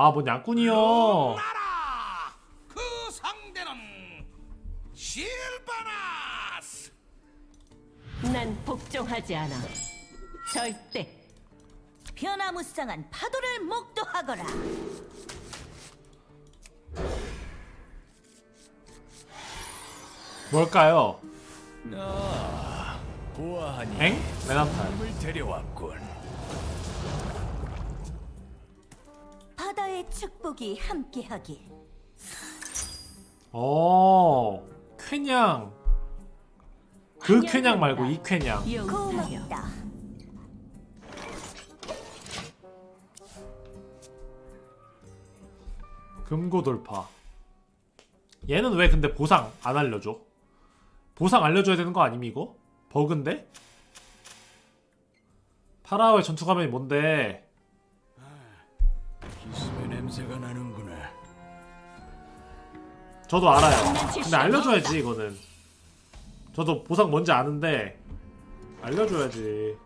아 뭔 양꾼이요 나라 그 상대는 실바나스 난 복종하지 않아. 절대. 변화무쌍한 파도를 목도하거라. 뭘까요? 아, 보아하니 엥? 레나탄 을 데려왔군. 축복이 함께하길. 어 쾌냥 그 쾌냥 말고 이 쾌냥 용사여. 고맙다. 금고 돌파 얘는 왜 근데 보상 안 알려줘? 보상 알려줘야 되는 거 아님 이거? 버그인데? 파라오의 전투 가면이 뭔데? 냄새가 나는구나. 저도 알아요. 근데 알려줘야지 이거는. 저도 보상 뭔지 아는데 알려줘야지.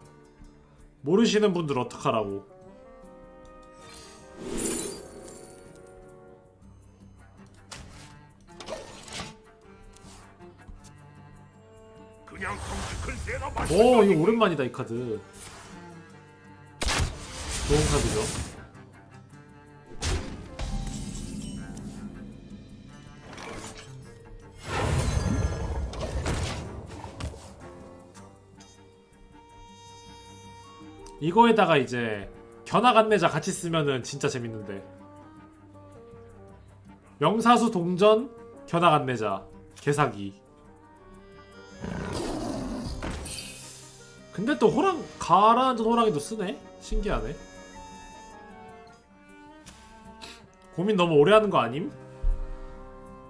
모르시는 분들 어떡하라고. 오 이거 오랜만이다 이 카드. 좋은 카드죠. 이거에다가 이제 견학 안내자 같이 쓰면은 진짜 재밌는데. 명사수 동전 견학 안내자 개사기. 근데 또 호랑 가라앉은 호랑이도 쓰네? 신기하네. 고민 너무 오래 하는 거 아님?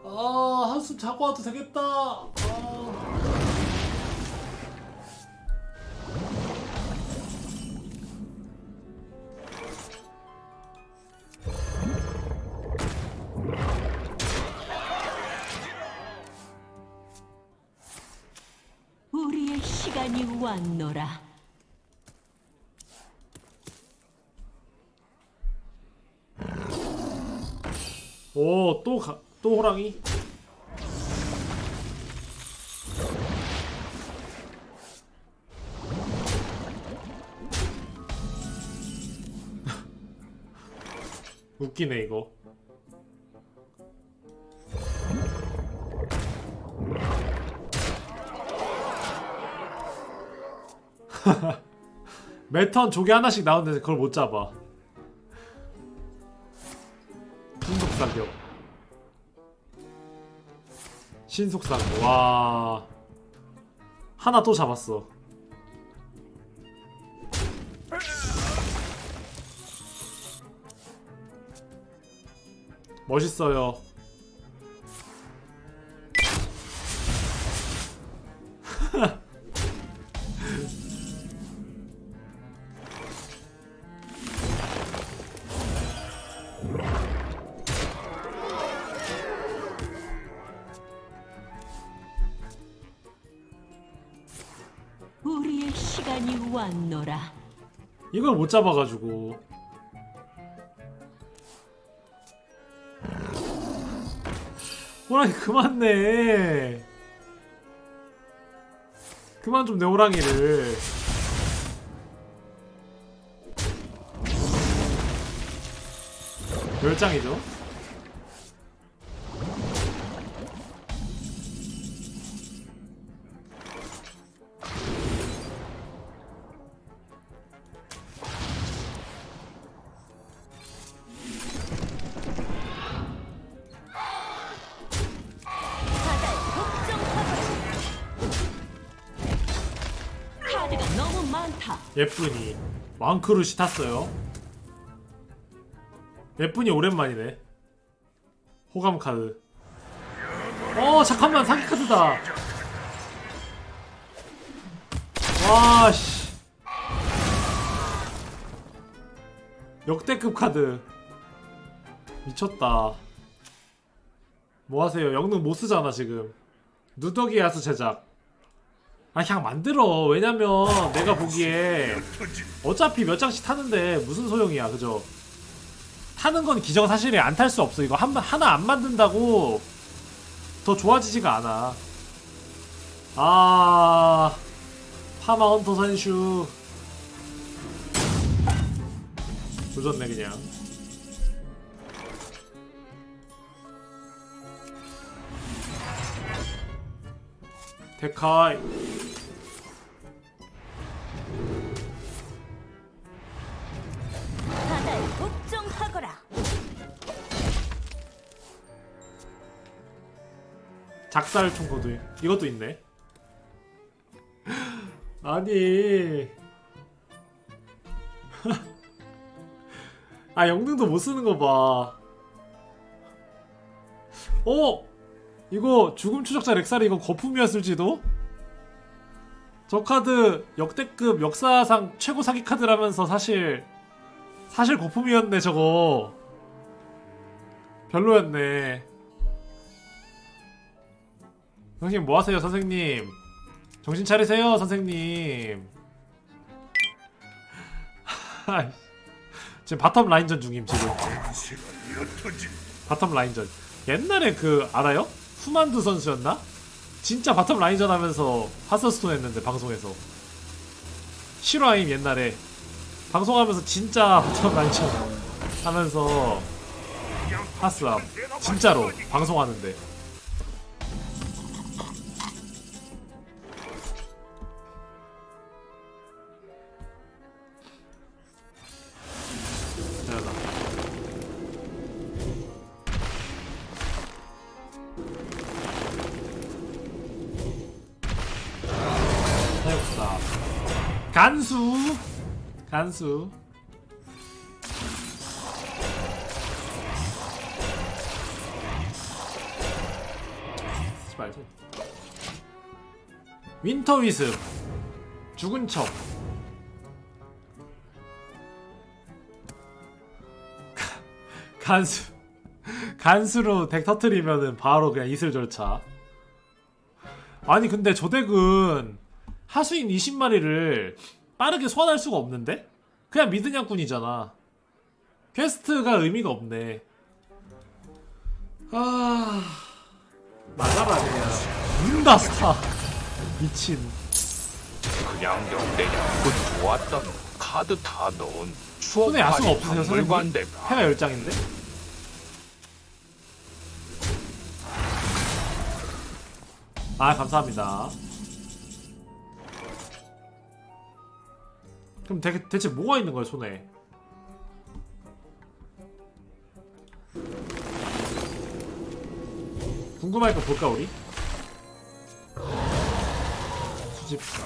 아 한숨 자고 와도 되겠다. 아. 또또 호랑이? 웃기네 이거. 매턴 조개 하나씩 나오는데 그걸 못 잡아 신속 사격 와. 하나 또 잡았어. 멋있어요 우리의 시간이 왔노라. 이걸 못 잡아가지고 호랑이 그만 내 그만 좀 내 호랑이를 몇 장이죠? 왕크루시 탔어요. 예쁜이 오랜만이네. 호감 카드. 어 잠깐만 사기 카드다. 와씨. 역대급 카드. 미쳤다. 뭐하세요? 영능 못쓰잖아 지금. 누더기 야수 제작 아 그냥 만들어. 왜냐면 내가 보기에 어차피 몇 장씩 타는데 무슨 소용이야 그죠? 타는 건 기정사실이 안 탈 수 없어. 이거 한, 하나 안 만든다고 더 좋아지지가 않아. 아 파마 헌터 선슈. 조졌네 그냥. 데카이 작살 총거도 이것도 있네. 아니. 아 영등도 못 쓰는 거 봐. 어? 이거 죽음 추적자 렉살이 이거 거품이었을지도? 저 카드 역대급 역사상 최고 사기 카드라면서 사실 사실 거품이었네 저거. 별로였네. 선생님 뭐 하세요 선생님? 정신 차리세요 선생님. 지금 바텀 라인전 중임 지금. 바텀 라인전. 옛날에 그 알아요? 후만두 선수였나? 진짜 바텀 라인전 하면서 하스스톤 했는데 방송에서. 실화임 옛날에. 방송하면서 진짜 바텀 라인전 하면서 하스함. 진짜로 방송하는데 간수. 쓰지 말고. 윈터 위습, 죽은 척. 간수 간수로 덱 터트리면은 바로 그냥 이슬 절차 아니 근데 저 덱은 하수인 20마리를 빠르게 소환할 수가 없는데? 그냥 미드냥꾼이잖아. 퀘스트가 의미가 없네. 아... 나가라 그냥 문다 스타. 미친. 그냥 영대장군 좋았던 카드 다 넣은 추억 손에 야수가 없으세요 선생님? 해가 10장인데? 아 감사합니다 그럼 대, 대체 뭐가 있는 거야 손에? 궁금하니까 볼까 우리? 수집가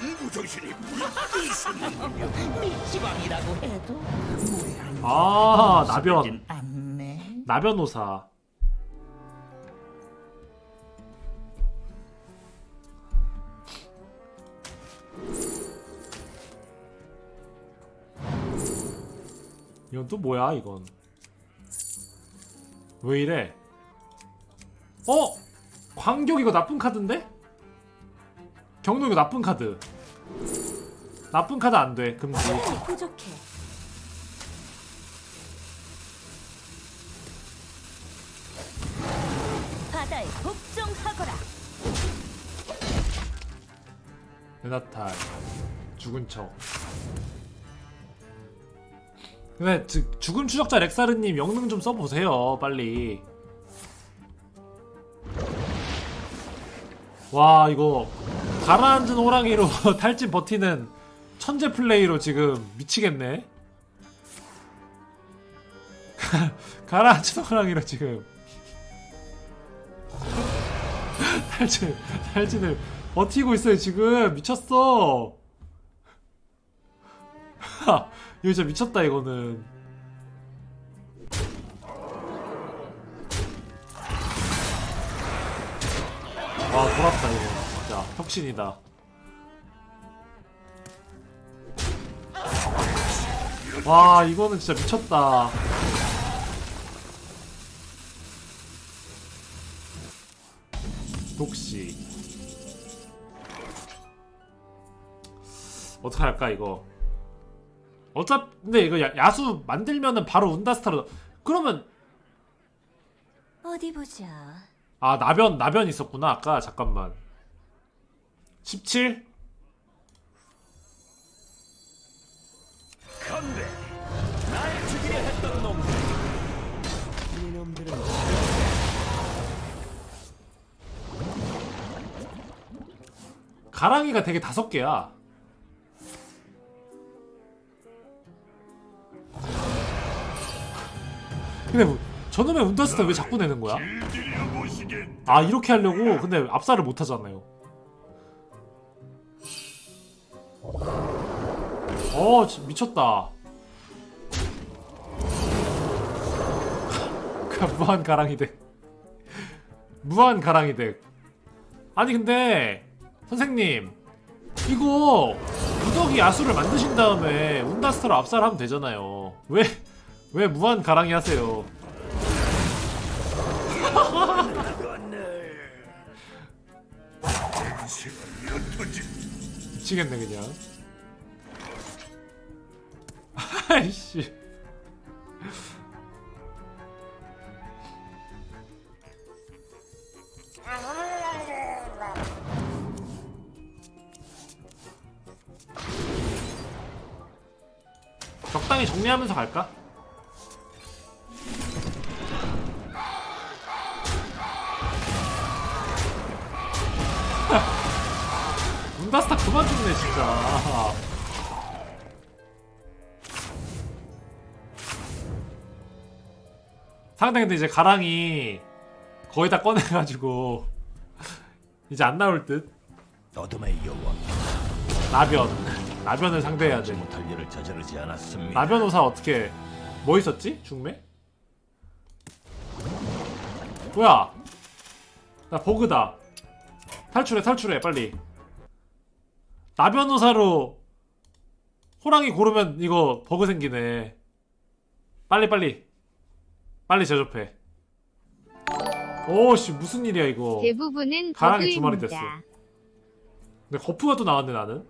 한구 정신이 지방이라고 해도 아 나변. 않네. 나변호사 이건 또 뭐야 이건 왜 이래 어? 광격 이거 나쁜 카드인데? 경로 이거 나쁜 카드 나쁜 카드 안돼 금지 부족해. 바다에 복종하거라. 베나탈 죽은 척 지- 죽은 추적자 렉사르님 영능 좀 써보세요 빨리. 와 이거 가라앉은 호랑이로 탈진 버티는 천재 플레이로 지금 미치겠네. 가라앉은 호랑이로 지금 탈진 탈진을 버티고 있어요 지금. 미쳤어. 하, 이거 진짜 미쳤다 이거는. 와 돌았다 이거. 진짜 혁신이다. 와 이거는 진짜 미쳤다. 독시. 어떡할까 이거 어차피 근데 이거 야, 야수 만들면은 바로 운다스타로 그러면 어디 보자. 아 나변 나변 있었구나 아까 잠깐만 17? 간대. 날 죽이려 했던 놈들. 이놈들은 가랑이가 되게 다섯 개야 근데 뭐, 저놈의 운다스타 왜 자꾸 내는 거야? 아 이렇게 하려고? 근데 압살을 못 하잖아요. 어 진- 미쳤다. 무한 가랑이 덱 무한 가랑이 덱 아니 근데 선생님 이거 무더기 야수를 만드신 다음에 운다스타로 압살하면 되잖아요. 왜 왜 무한 가랑이 하세요? 미치겠네 그냥 아이씨 적당히 정리하면서 갈까? 문다스타 그만 죽네 진짜. 상대 근데 이제 가랑이 거의 다 꺼내가지고 이제 안 나올 듯. 어둠의 여왕. 나변. 나변을 상대해야 돼. 못할 일을 저지르지 않았습니다. 나변호사 어떻게 뭐 있었지? 중매? 뭐야? 나 버그다 탈출해 탈출해 빨리. 나 변호사로 호랑이 고르면 이거 버그 생기네. 빨리 빨리. 빨리 제접해. 오씨 무슨 일이야 이거. 대부분은 가랑이 두 마리 됐어. 근데 거프가 또 나왔네 나는.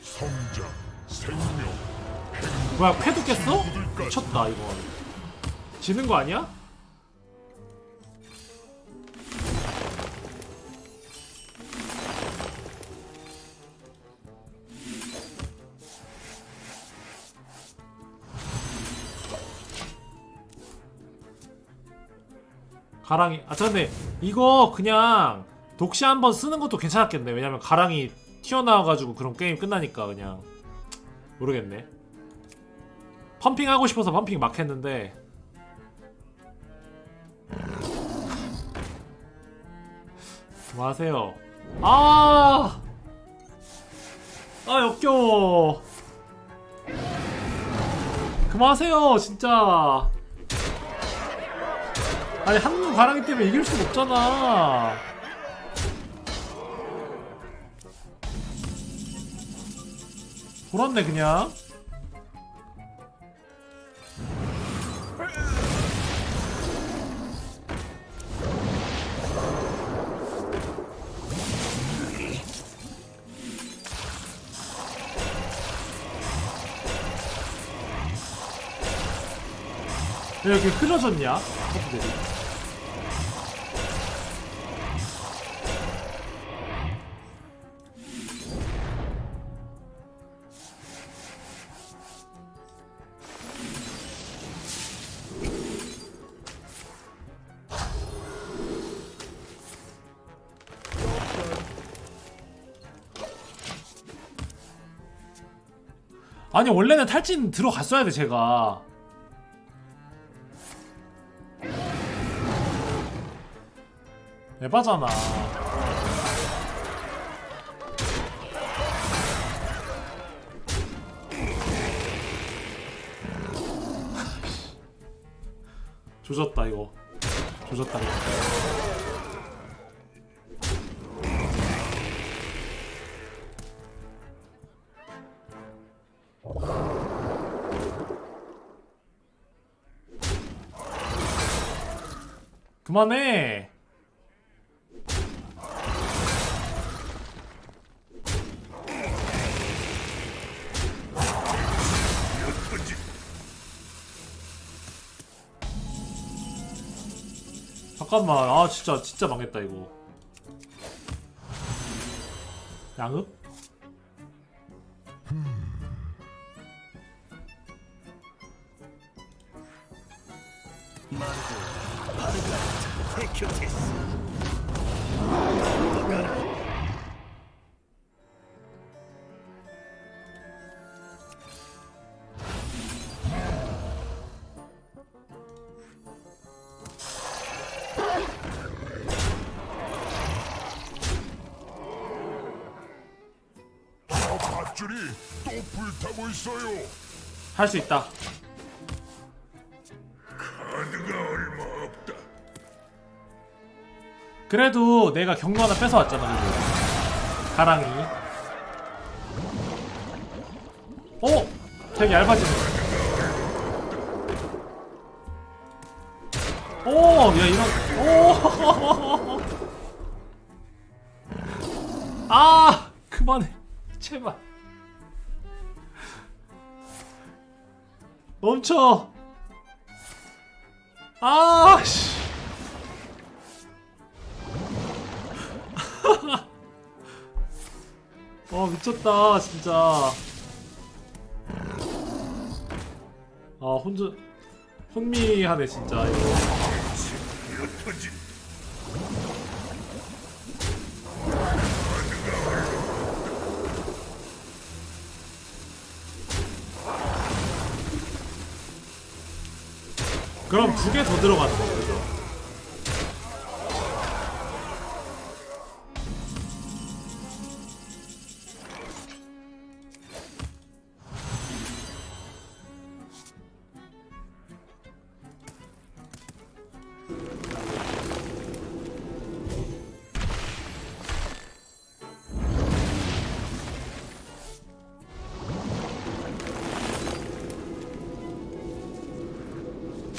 성장, 생명, 뭐야 쾌도 깼어? 미쳤다 이거. 지는 거 아니야? 가랑이. 아 근데 이거 그냥 독시 한번 쓰는 것도 괜찮았겠네. 왜냐면 가랑이 튀어나와가지고 그런 게임 끝나니까 그냥. 모르겠네. 펌핑 하고 싶어서 펌핑 막 했는데. 그만하세요. 아! 아 역겨워. 그만하세요 진짜 아니 한눈 가랑이 때문에 이길 수가 없잖아 돌았네 그냥 왜 이렇게 흐려졌냐? 아니 원래는 탈진 들어갔어야 돼 제가. 에바잖아. 조졌다 이거. 조졌다 이거 그만해. 잠깐만. 아 진짜 진짜 망했다 이거. 양읍? 마르고 바르가 저 밧줄이 또 불타고 있어요. 할 수 있다 그래도 내가 경로 하나 뺏어왔잖아 그래도. 가랑이 어? 되게 얇아지네 오! 야 이런 오! 아! 그만해 제발 멈춰 아! 씨. 와 미쳤다 진짜. 아 혼자 혼미하네 진짜 이거. 그럼 두 개 더 들어가는 그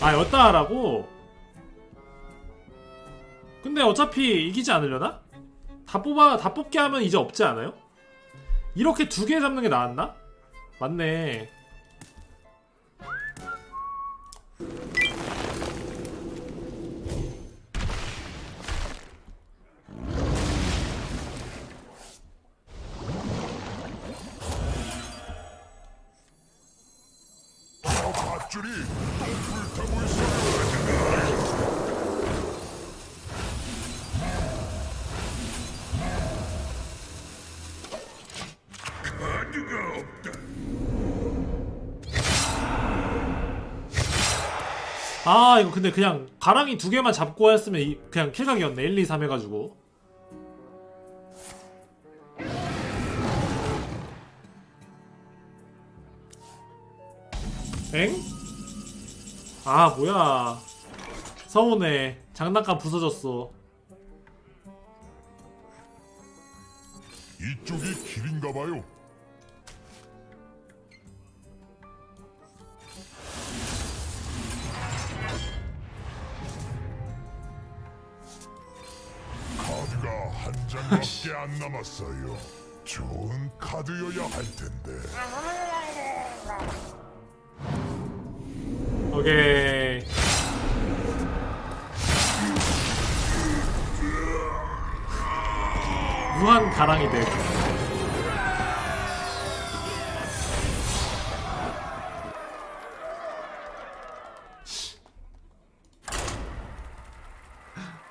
아 하라고? 근데 어차피 이기지 않으려나? 다 뽑아 다 뽑게 하면 이제 없지 않아요? 이렇게 두 개 잡는 게 나았나? 맞네. 아 이거 근데 그냥 가랑이 두 개만 잡고 했으면 이- 그냥 킬각이었네. 1, 2, 3 해가지고. 엥? 아 뭐야. 서운해. 장난감 부서졌어. 이쪽이 길인가 봐요. 한 장밖에 안 남았어요. 좋은 카드여야 할 텐데. 오케이 무한 가랑이 덱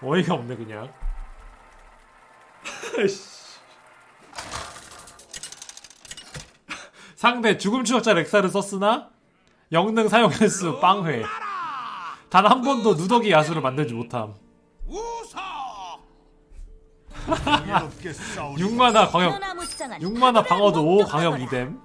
어이가 없네 그냥 씨. 상대 죽음 추적자 렉사를 썼으나 영능 사용 횟수 빵회. 단 한 번도 누더기 야수를 만들지 못함. 6만화 광역. 소나무 장안 6만화 방어도 5 광역 2뎀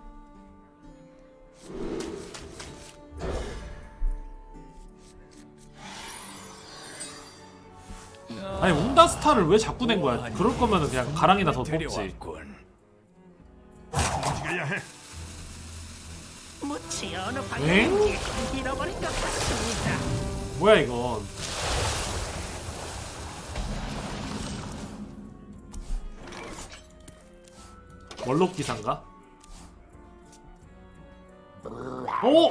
아니 온다스타를 왜 자꾸 낸 거야 그럴 거면은 그냥 가랑이나 더 뽑지 움직여야 해. 무치 어느 엥? 방향인지 잃어버린 것 같습니다. 뭐야 이건 원록 기사인가? 오!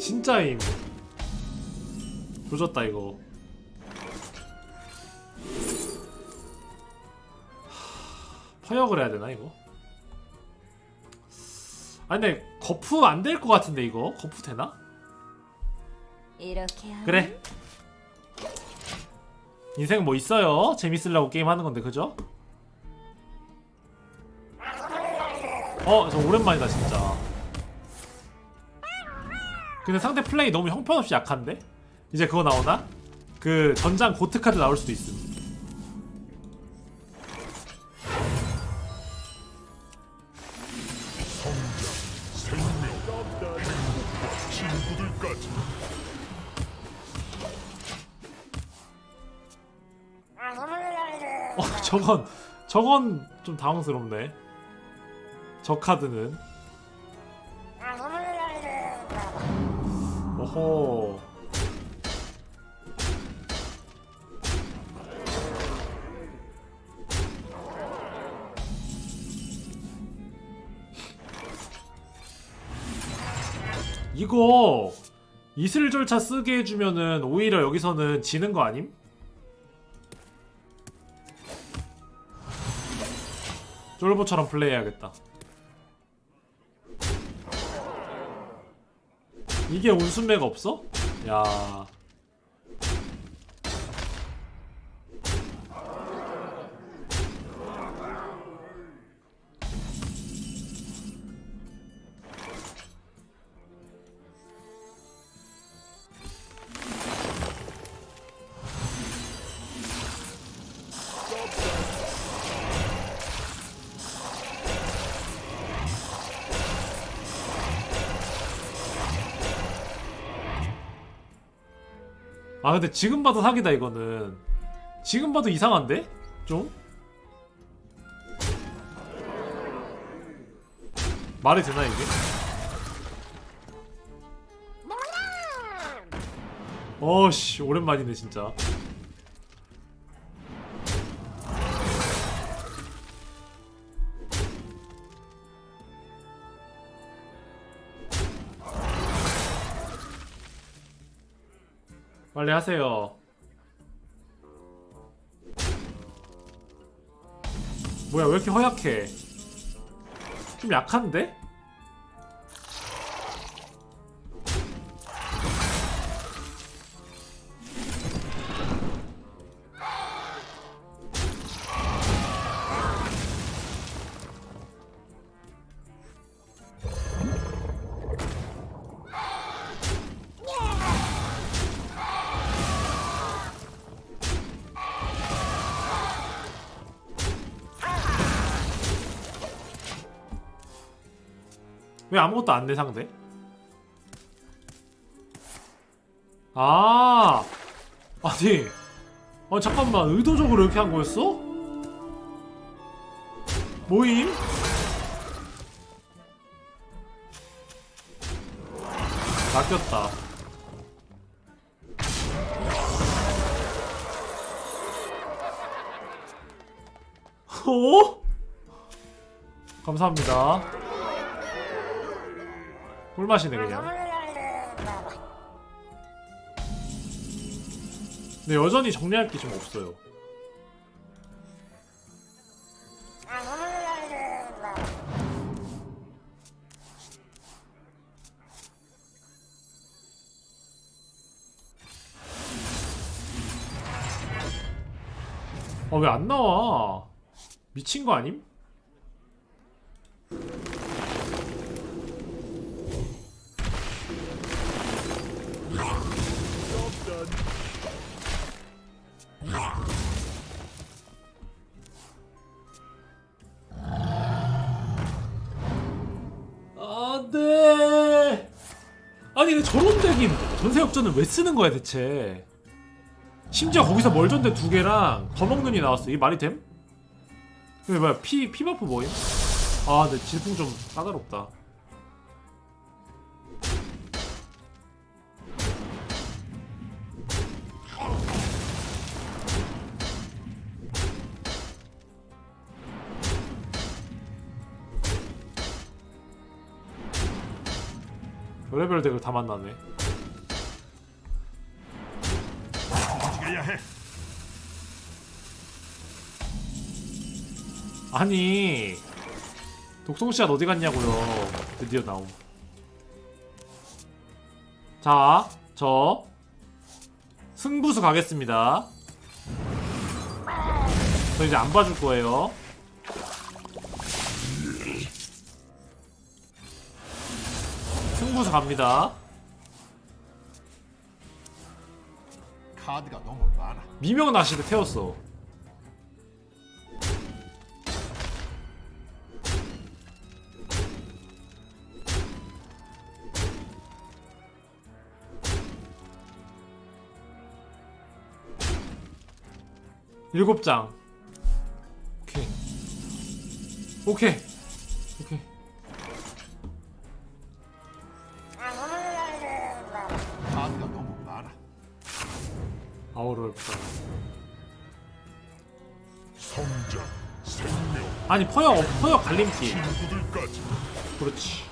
진짜임 조졌다 이거 퍼역을 해야 되나 이거? 아 근데 거프 안될 것 같은데 이거 거프 되나? 이렇게 하면 그래 인생 뭐 있어요 재밌으려고 게임 하는 건데 그죠? 어 저 오랜만이다 진짜 근데 상대 플레이 너무 형편없이 약한데? 이제 그거 나오나? 그 전장 고트 카드 나올 수도 있음 저건 저건 좀 당황스럽네. 저 카드는? 오호. 이거 이슬 절차 쓰게 해주면은 오히려 여기서는 지는 거 아님? 쫄보처럼 플레이해야겠다. 이게 온순매가 없어? 야. 근데 지금 봐도 사기다 이거는. 지금 봐도 이상한데? 좀? 말이 되나 이게? 어씨 오랜만이네 진짜. 빨리 하세요. 뭐야 왜 이렇게 허약해? 좀 약한데? 아무것도 안 내 상대? 아 아니 아 잠깐만 의도적으로 이렇게 한 거였어? 모임? 낚였다 어? 감사합니다 꿀맛이네 그냥. 근데 여전히 정리할 게 좀 없어요. 아 왜 안 나와? 미친 거 아님? 안돼. 아니 근데 저런 덱이 전세 역전을 왜 쓰는 거야 대체? 심지어 거기서 멀전대 두 개랑 거먹눈이 나왔어. 이게 말이 됨? 근데 뭐야 피 피버프 뭐임? 아 근데 질풍 좀 까다롭다 별의별 덱을 다 만나네. 아니 독성씨앗 어디 갔냐고요. 드디어 나옴. 자저 승부수 가겠습니다. 저 이제 안 봐줄 거예요 승부수 갑니다. 카드가 너무 많아. 미명 나시를 태웠어. 일곱 장. 오케이. 오케이. 오케이 아니 퍼역 퍼역 갈림길. 친구들까지. 그렇지.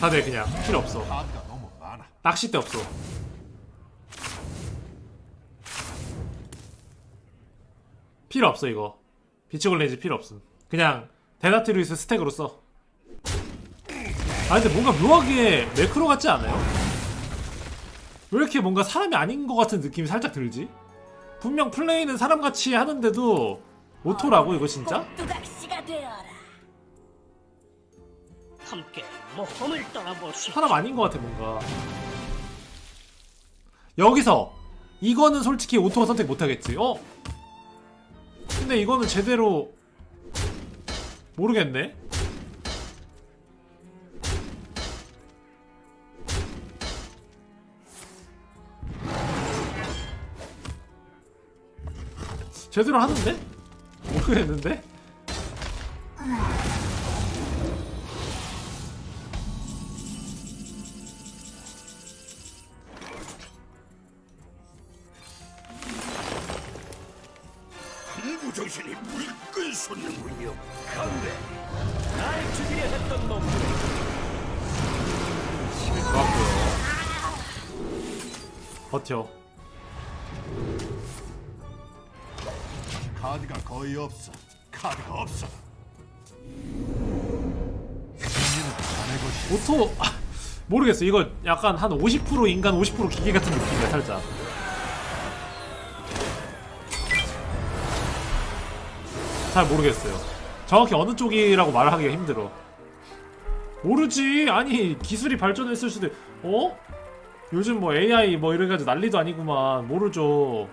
다돼 그냥 필요 없어. 낚싯대 없어 필요 없어 이거 비치골레이지 필요 없음 그냥 데나트루이스 스택으로 써 아 근데 뭔가 묘하게 매크로 같지 않아요? 왜 이렇게 뭔가 사람이 아닌 것 같은 느낌이 살짝 들지? 분명 플레이는 사람같이 하는데도 오토라고 이거 진짜? 뚜각시가 되어라. 함께 모험을 떠나보시. 사람 아닌 것 같아 뭔가 여기서 이거는 솔직히 오토가 선택 못하겠지 어? 근데 이거는 제대로 모르겠네 제대로 하는데? 모르겠는데? 버텨 카드가 거의 없어. 카드가 없어. 오토 아, 모르겠어 이거 약간 한 50% 인간 50% 기계 같은 느낌이야 살짝 잘 모르겠어요 정확히 어느 쪽이라고 말하기가 힘들어 모르지 아니 기술이 발전했을 수도 어? 요즘 뭐 AI 뭐 이래가지고 난리도 아니구만. 모르죠